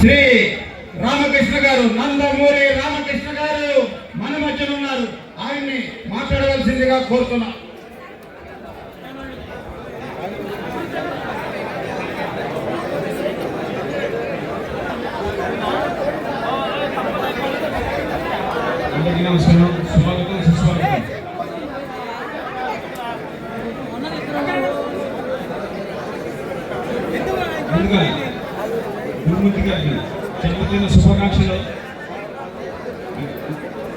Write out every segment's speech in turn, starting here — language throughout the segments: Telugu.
శ్రీ రామకృష్ణ గారు నందమూరి రామకృష్ణ గారు మన మధ్యలో ఉన్నారు ఆయన్ని మాట్లాడవలసిందిగా కోరుతున్నా. అందరికీ నమస్కారం. స్వాగతం సుస్వాగతం. ముందుగా గురుమూర్తి గారికి జన్మదిన శుభాకాంక్షలు.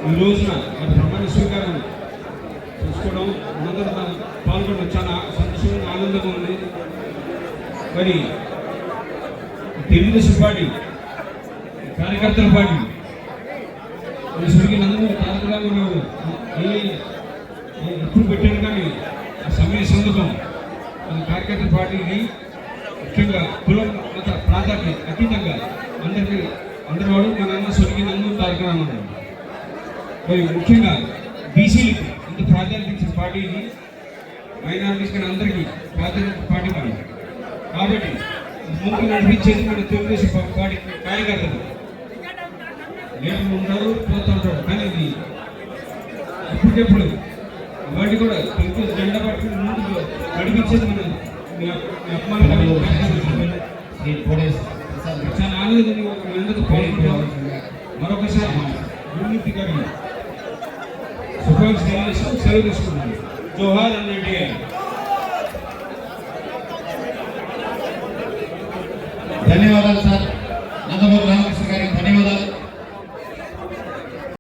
ఈ రోజున మరి బ్రహ్మాండ స్వీకారం చూసుకోవడం మనందరం పాల్గొనడం చాలా సంతోషంగా ఆనందంగా ఉంది. మరి తెలుగుదేశం పార్టీ కార్యకర్తల పార్టీ ఈశ్వరికి నందమూరి తారక రామారావు ఎప్పుడు పెట్టాను కానీ ఆ సమయ సందర్భం మన కార్యకర్త పార్టీని ముఖ్యంగా కులం మత ప్రాధాన్యత అతీతంగా. అందరికీ అందరి వాడు మా నాన్న స్వర్గీయ నన్ను తారక రామారావు మరి ముఖ్యంగా బీసీలకు ఇంత ప్రాధాన్యత ఇచ్చిన పార్టీని మైనారిటీస్ కానీ అందరికీ ప్రాధాన్యత పార్టీ మనం కాబట్టి ముందు నడిపించేది మన తెలుగుదేశం పార్టీ కార్యకర్తలు లేకుండా ఉన్నారు పోతూ ఉంటారు. కానీ ఇది ఇప్పటికెప్పుడు వాటి కూడా తెలుగు జెండా పట్టుకుని ముందు నడిపించేది మన అభిమానులు. చాలా ఆనందంగా ఒక మీ అందరితో మరొకసారి గురుమూర్తి శుభాకాంక్షలు సెలవు తీసుకున్నాను జోహార్ అన్నట్టు